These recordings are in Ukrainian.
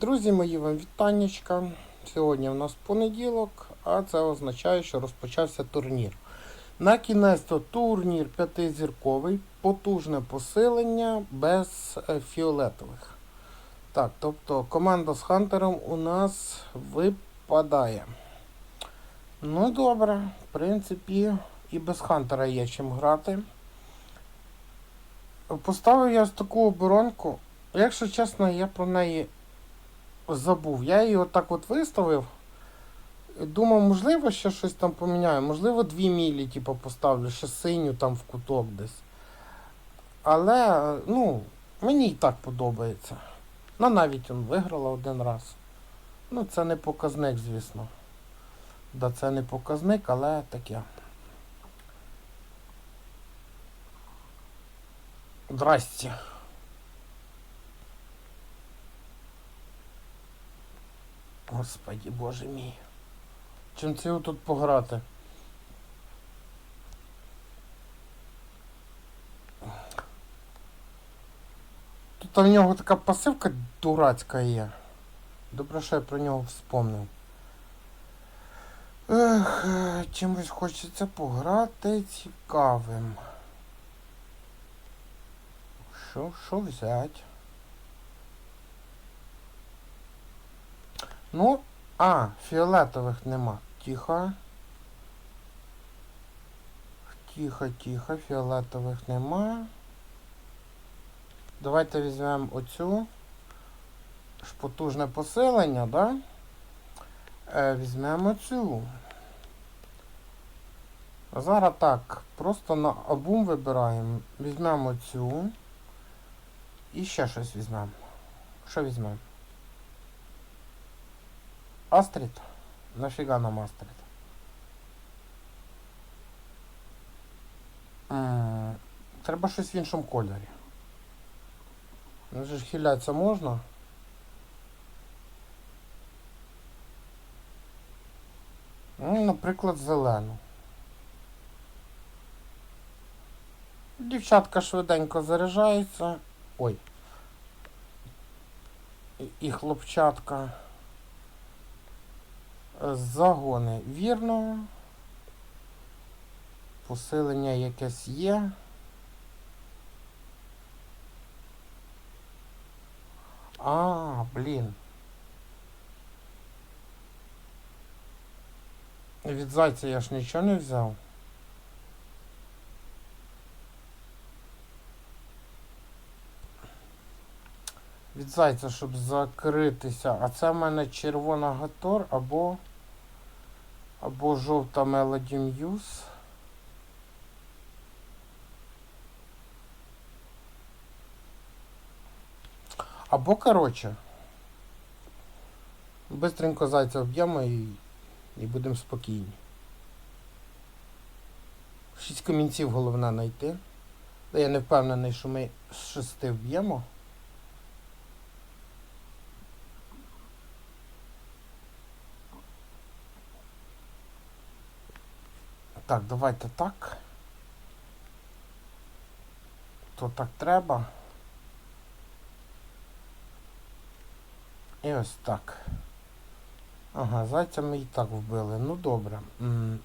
Друзі мої вам вітаннячка. Сьогодні у нас понеділок, а це означає, що розпочався турнір. На кінець турнір п'ятизірковий, потужне посилення без е, фіолетових. Так, тобто команда з Хантером у нас випадає. Ну добре, в принципі, і без Хантера є чим грати. Поставив я ось таку оборонку. Якщо чесно, я про неї забув. Я її отак от виставив. Думав, можливо, ще щось там поміняю. Можливо, дві мілі, типу, поставлю, ще синю там в куток десь. Але, ну, мені і так подобається. Ну, навіть он виграла один раз. Ну, це не показник, звісно. Да, це не показник, але таке. Здрасте. Господи, боже мій. Чим це тут пограти? Тут в нього така пасивка дурацька є. Добре, що я про нього вспомнив. Ех, е, чимось хочеться пограти цікавим. Що, що взять? Ну, а, фіолетових нема. Тихо. Тихо, тихо, фіолетових нема. Давайте візьмемо оцю. Потужне посилення, да? Е, візьмемо цю. Зараз так, просто на обум вибираємо. Візьмемо цю. І ще щось візьмемо. Що візьмемо? Астрид? Нафіга нам Астрид? Треба щось в іншому кольорі. Ну ж хилятися можна. Ну, наприклад, зелену. Дівчатка швиденько заряджається. Ой. І- І хлопчатка. Загони вірно. Посилення якесь є. А, блін. Від зайця я ж нічого не взяв. Від зайця, щоб закритися. А це в мене червона гатор або. Або жовта Melody Muse. Або, коротше, бистренько зайця вб'ємо і, і будемо спокійні. Шість камінців головне знайти. Я не впевнений, що ми з шести вб'ємо. Так, давайте так. То так треба. І ось так. Ага, зайця ми і так вбили. Ну добре. М.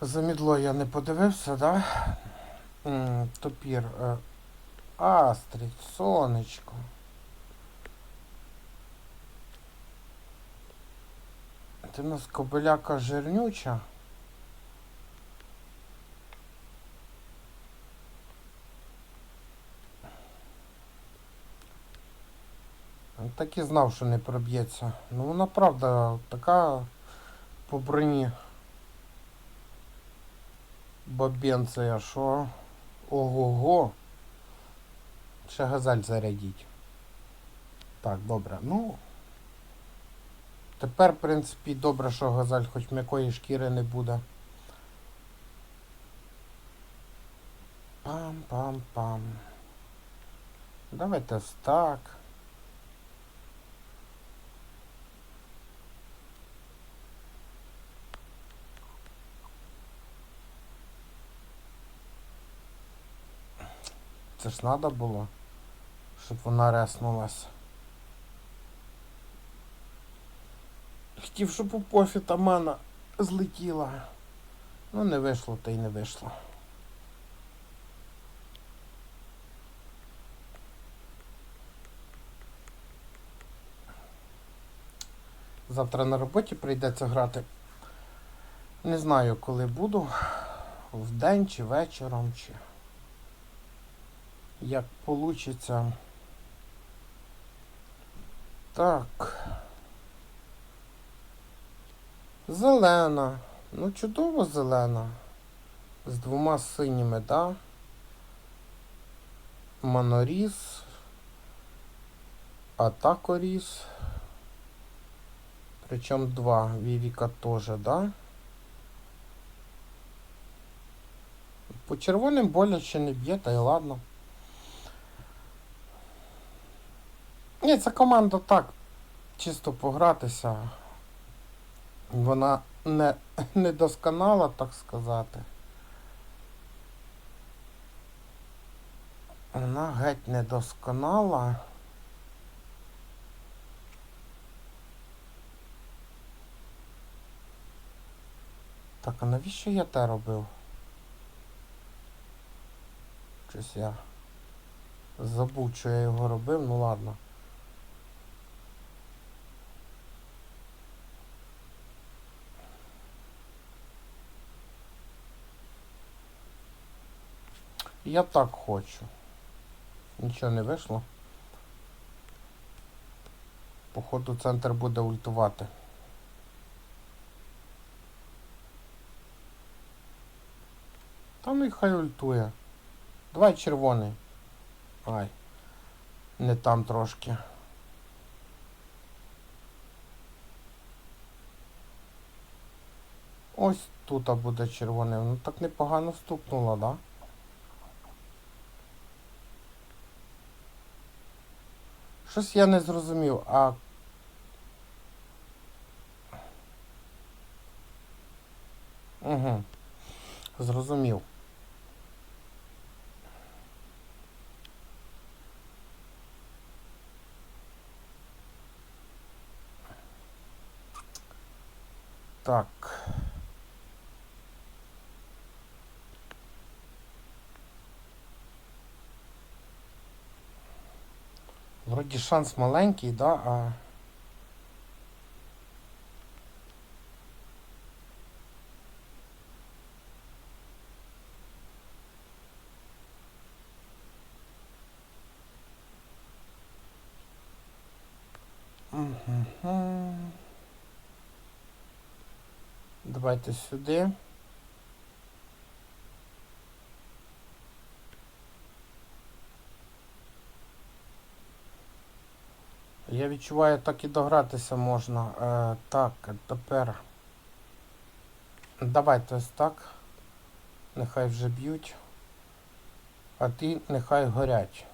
За мідло я не подивився, да? Топір. е, Астрід, сонечко. Ти у нас кобиляка жирнюча. Так і знав, що не проб'ється. Ну вона правда така по броні. Бабенція, що? Ого-го. Ще газель зарядіть. Так, добре. Ну. Тепер, в принципі, добре, що газель хоч м'якої шкіри не буде. Пам-пам-пам. Давайте ось так. Це ж треба було. щоб вона реснулась. Хотів, щоб у пофі тамана злетіла. Ну, не вийшло, та й не вийшло. Завтра на роботі прийдеться грати. Не знаю, коли буду. Вдень чи вечором, чи як получиться. Так. Зелена. Ну, чудово зелена. З двома синіми, да? Маноріс. Атакоріс. Причому два. Вівіка теж, да? По червоним боляче не б'є, та й ладно. Ні, це команда так. Чисто погратися. Вона не, не досконала, так сказати. Вона геть не досконала. Так, а навіщо я те робив? Щось я забув, що я його робив, ну ладно. Я так хочу. Нічого не вийшло. Походу центр буде ультувати. Та ну і хай ультує. Давай червоний. Ай. Не там трошки. Ось тут буде червоний. Ну так непогано стукнуло, да? Щось я не зрозумів, а. Угу. Зрозумів. Так. Вроді шанс маленький, да, а. Давайте сюди. Я відчуваю, так і догратися можна. Е, так, тепер. Давайте ось так. Нехай вже б'ють. А ті нехай горять.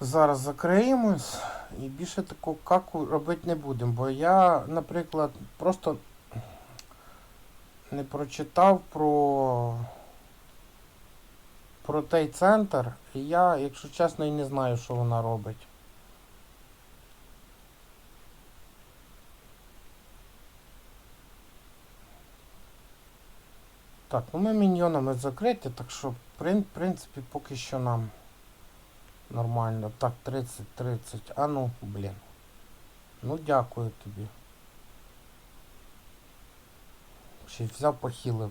Зараз закриємось і більше таку каку робити не будемо, бо я, наприклад, просто не прочитав про про той центр, і я, якщо чесно, і не знаю, що вона робить. Так, ну ми міньйонами закриті, так що, в принципі, поки що нам нормально. Так, 30-30. А ну, блін. Ну, дякую тобі. Й взяв похилив.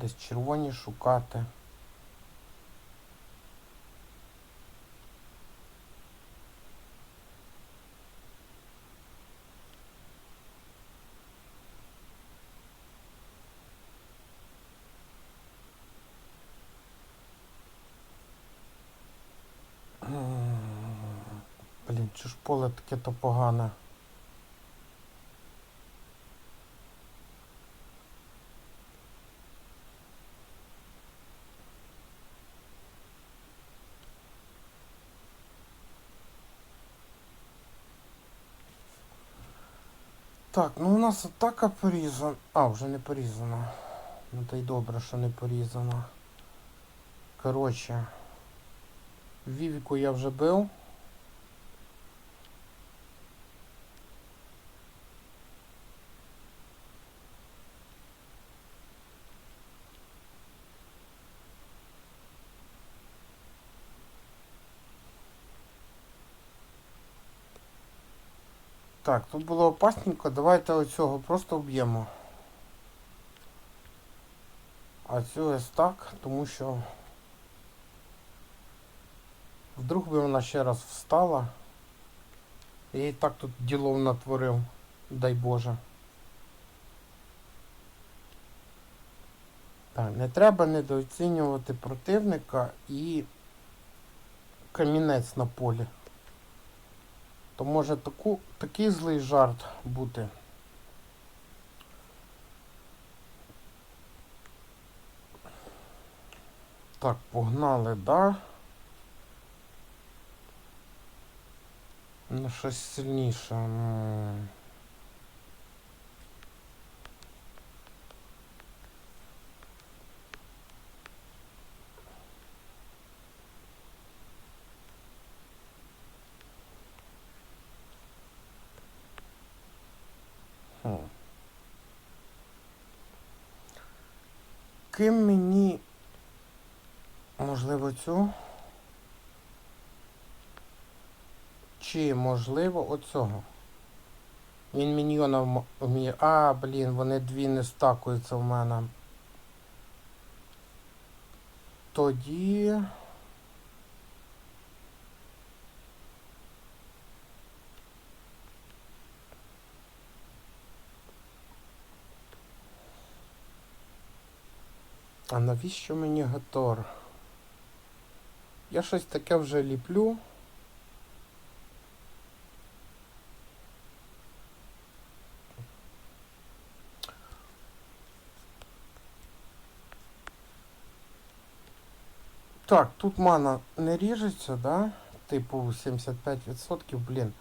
Десь червоні шукати. Чи ж поле таке то погане? Так, ну у нас атака порізана. А, вже не порізана. Ну та й добре, що не порізана. Коротше. Вівіку я вже бив. Так, тут було опасненько, давайте оцього просто вб'ємо. А цю ось так, тому що вдруг би вона ще раз встала. Я і так тут ділов натворив, дай Боже. Так, не треба недооцінювати противника і камінець на полі. То може таку, такий злий жарт бути. Так, погнали, да? Ну, щось сильніше. Ким мені можливо цю? Чи можливо оцього? Він міньйона вміє. А, блін, вони дві не стакуються в мене. Тоді. А навіщо мені Гатор? Я щось таке вже ліплю. Так, тут мана не ріжеться, да? Типу 75%, блін.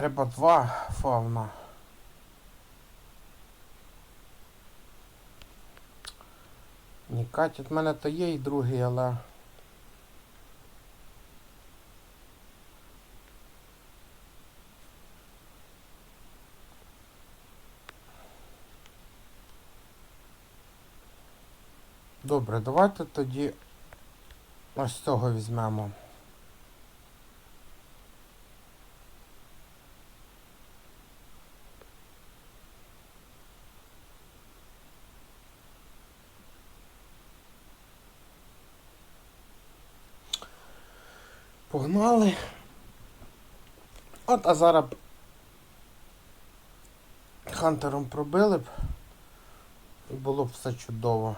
Треба два фауна. Ні, катять в мене то є і другий, але. Добре, давайте тоді ось цього візьмемо. Погнали. От, а зараз б Хантером пробили б. І було б все чудово.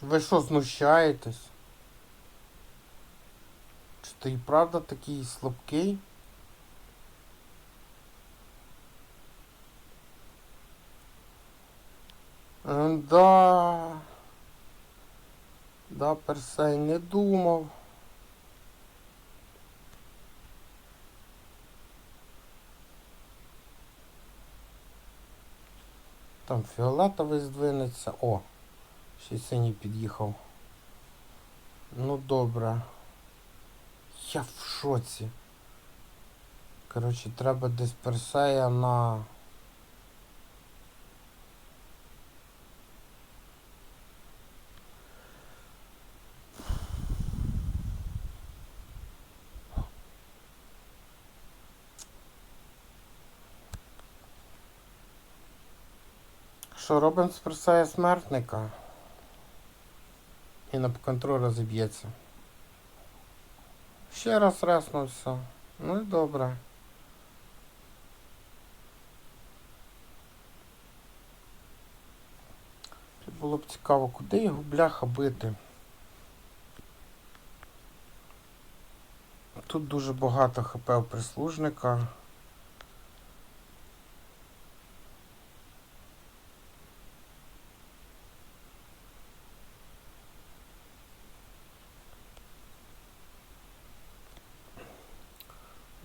Ви що, знущаєтесь? Чи ти і правда такий слабкий? Е, Да. Да, Персей не думав. Там фіолетовий здвинеться. О, ще синій під'їхав. Ну добре. Я в шоці. Коротше, треба десь персея на... Що робимо персея смертника? І на контроль розіб'ється. ще раз реснувся. Ну і добре. Було б цікаво, куди його бляха бити. Тут дуже багато хп у прислужника.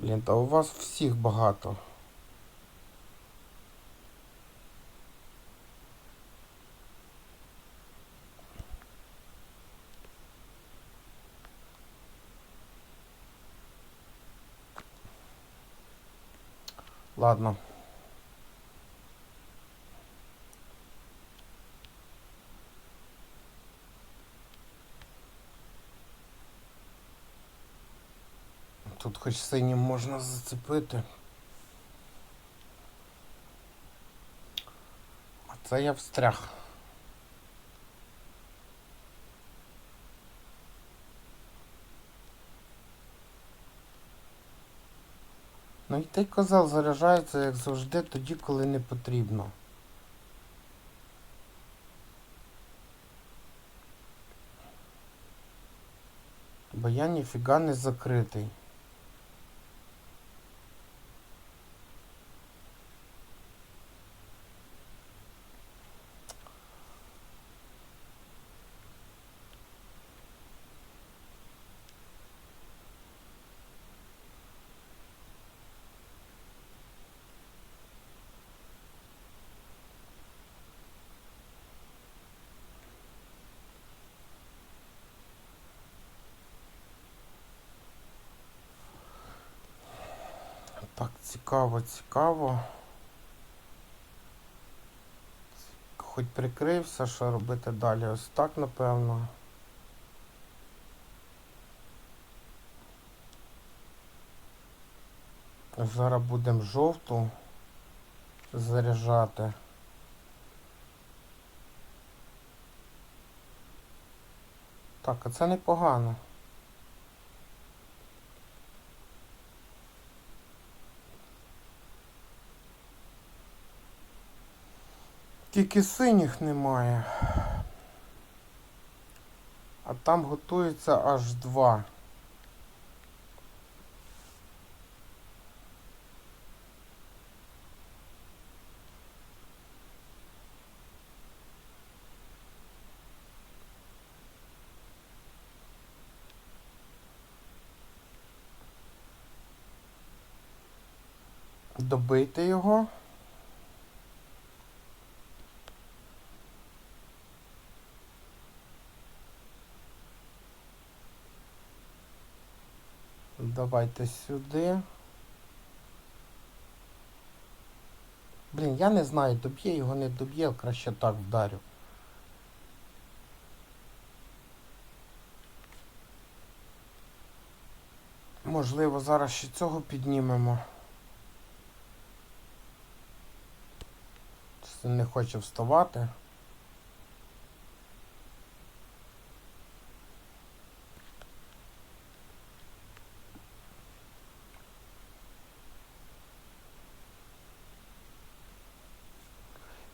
Блін, та у вас всіх багато. Ладно. Хоч синім можна зацепити. А це я встряг. Ну і той козел заряджається, як завжди, тоді, коли не потрібно. Бо я ніфіга не закритий. Так, цікаво, цікаво. Хоч прикрився, що робити далі? Ось так, напевно. Зараз будемо жовту заряджати. Так, а це непогано. Тільки синіх немає. А там готується аж два. Добити його. Давайте сюди. Блін, я не знаю, доб'є його, не доб'є, краще так вдарю. Можливо, зараз ще цього піднімемо. Це не хоче вставати.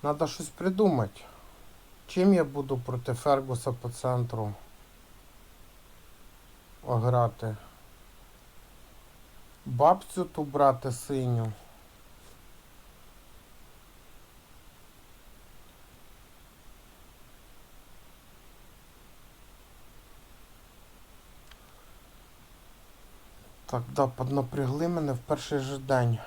Надо щось придумати. Чим я буду проти Фергуса по центру грати? Бабцю ту брати синю. Так, да, поднапрягли мене в перший же день.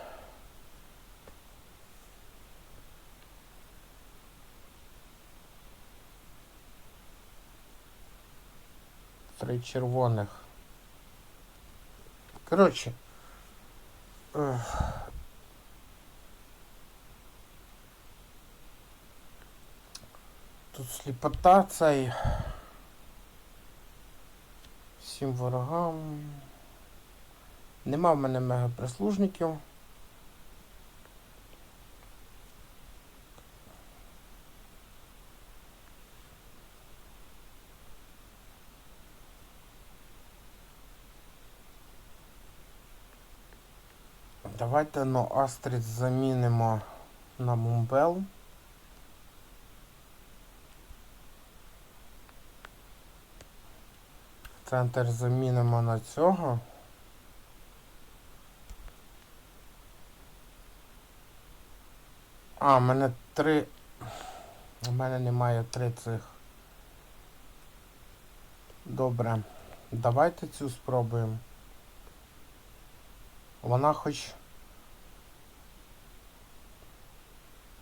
Три червоних. Коротше. Тут сліпота цей. Всім ворогам. Нема в мене мегаприслужників. Давайте ну Астрід замінимо на Мумбел. Центр замінимо на цього. А, в мене три. У мене немає три цих. Добре. Давайте цю спробуємо. Вона хоч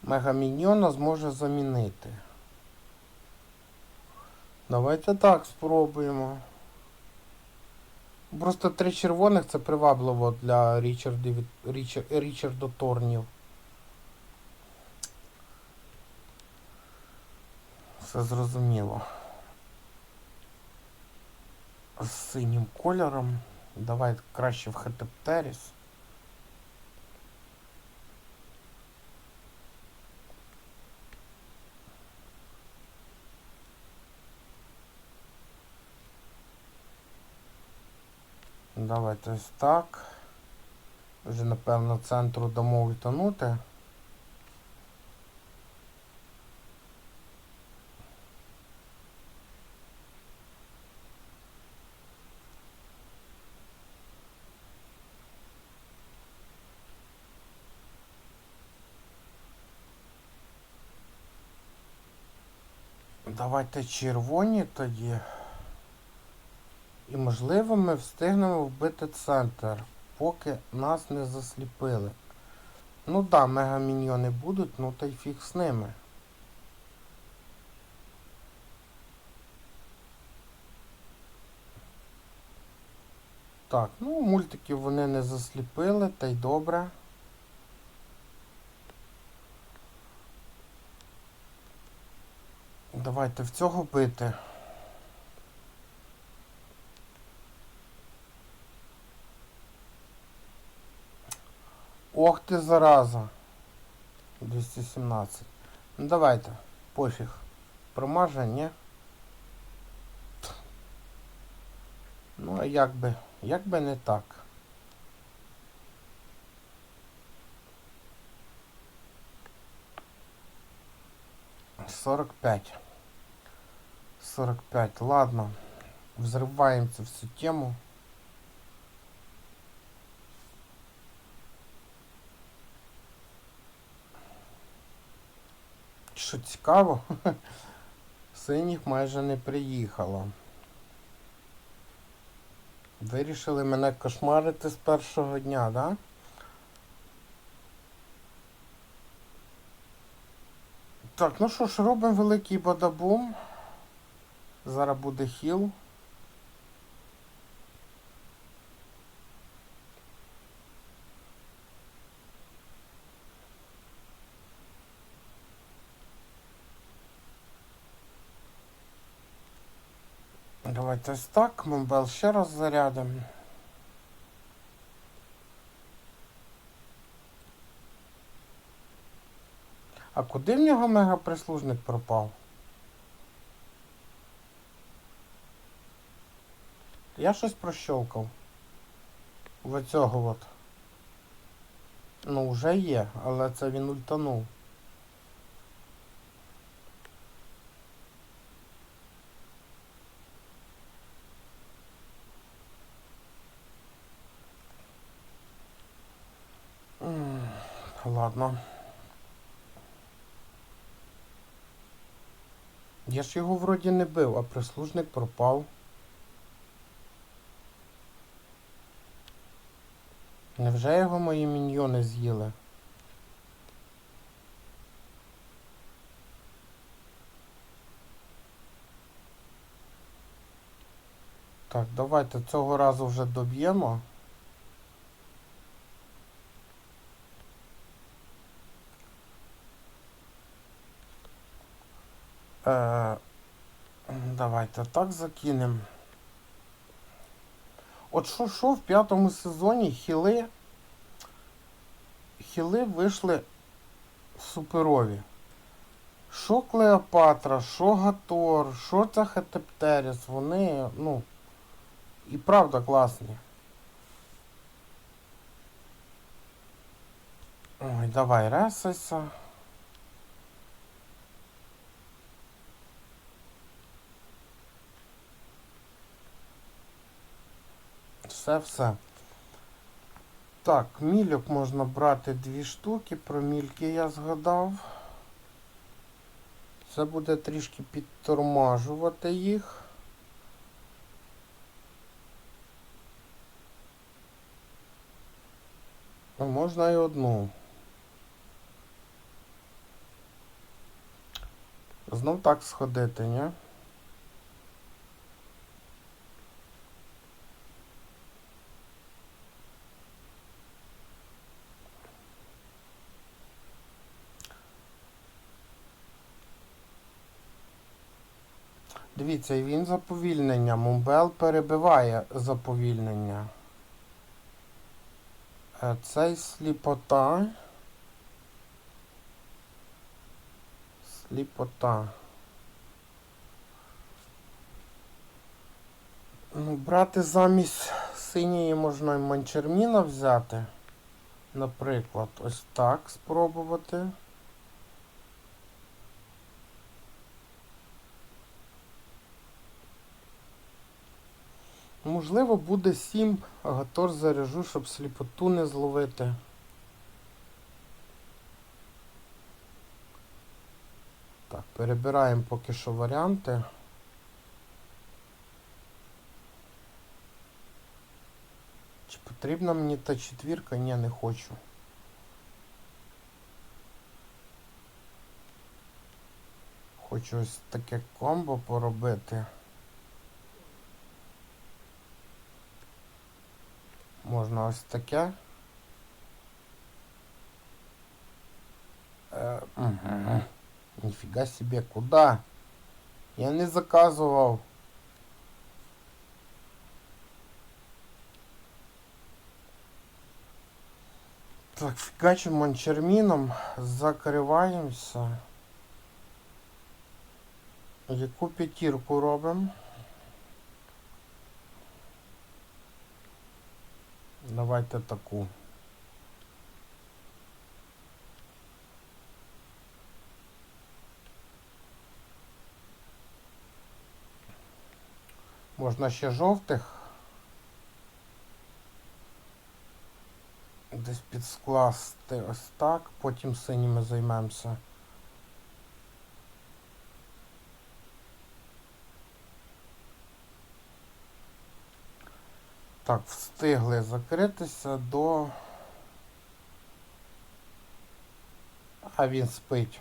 Мегаміньйона зможе замінити. Давайте так спробуємо. Просто три червоних це привабливо для Річардів, Річар, Річарда Торнів. Все зрозуміло. З синім кольором. Давай краще в Хетептеріс. Давайте ось так. Вже напевно центру дамо ультанути. Давайте червоні тоді. І можливо ми встигнемо вбити центр, поки нас не засліпили. Ну да, мегаміньйони будуть, ну та й фіг з ними. Так, ну мультиків вони не засліпили, та й добре. Давайте в цього бити. Ох ти зараза. 217. Ну давайте, пофіг. Промаже? Ну а як би, як би не так. Сорок пять. Сорок пять. Ладно. Взрываемся всю тему. Що цікаво, синіх майже не приїхало. Вирішили мене кошмарити з першого дня, да? Так, ну що ж, робимо великий бадабум. Зараз буде хіл. Давайте ось так, ще раз зарядимо. А куди в нього мегаприслужник пропав? Я щось прощолкав. В цього от. Ну, вже є, але це він ультанув. М, Ладно. Я ж його вроді не бив, а прислужник пропав. Невже його мої міньйони з'їли? Так, давайте цього разу вже доб'ємо. Е, давайте так закинемо. От що що в п'ятому сезоні хіли. Хіли вийшли суперові. Що Клеопатра, що Гатор, що це Хетептеріс, вони, ну, і правда класні. Ой, давай ресайся. Все, все. Так, мільок можна брати дві штуки, про мільки я згадав. Це буде трішки підтормажувати їх. А можна і одну. Знов так сходити, ні? Дивіться, він заповільнення. Мумбел перебиває заповільнення. Е, Цей сліпота. Сліпота. Ну, брати замість синьої можна і манчерміна взяти. Наприклад, ось так спробувати. Можливо, буде 7, а гатор заряжу, щоб сліпоту не зловити. Так, перебираємо поки що варіанти. Чи потрібна мені та четвірка? Ні, не хочу. Хочу ось таке комбо поробити. Можна ось таке. Е, угу. Ніфіга себе, куди? Я не заказував. Так, фігачим манчерміном, закриваємося. Яку п'ятірку робимо? Давайте таку. Можна ще жовтих. Десь підскласти ось так, потім синіми займемося. Так, встигли закритися до. А він спить.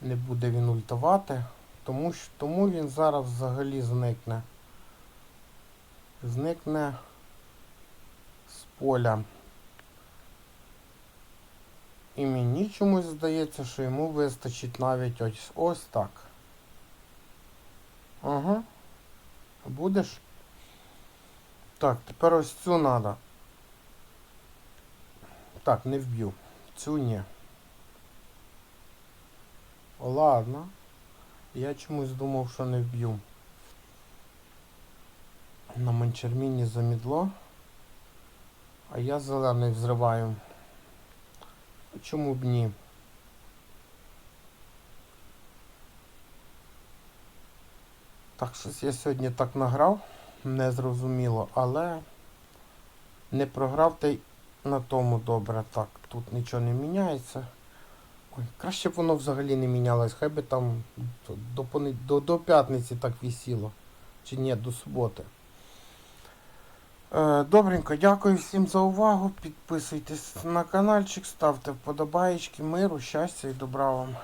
Не буде він ультувати, тому, тому він зараз взагалі зникне. Зникне з поля. І мені чомусь здається, що йому вистачить навіть ось ось так. Ага. Будеш? Так, тепер ось цю треба. Так, не вб'ю. Цю ні. Ладно. Я чомусь думав, що не вб'ю. На манчерміні замідло. А я зелений взриваю. Чому б ні? Так, щось я сьогодні так награв, незрозуміло, але не програв та на тому добре. Так, тут нічого не міняється. Ой, краще б воно взагалі не мінялось, хай би там до, до, до п'ятниці так висіло. Чи ні, до суботи. Е, Добренько, дякую всім за увагу. Підписуйтесь на каналчик, ставте вподобаєчки, миру, щастя і добра вам.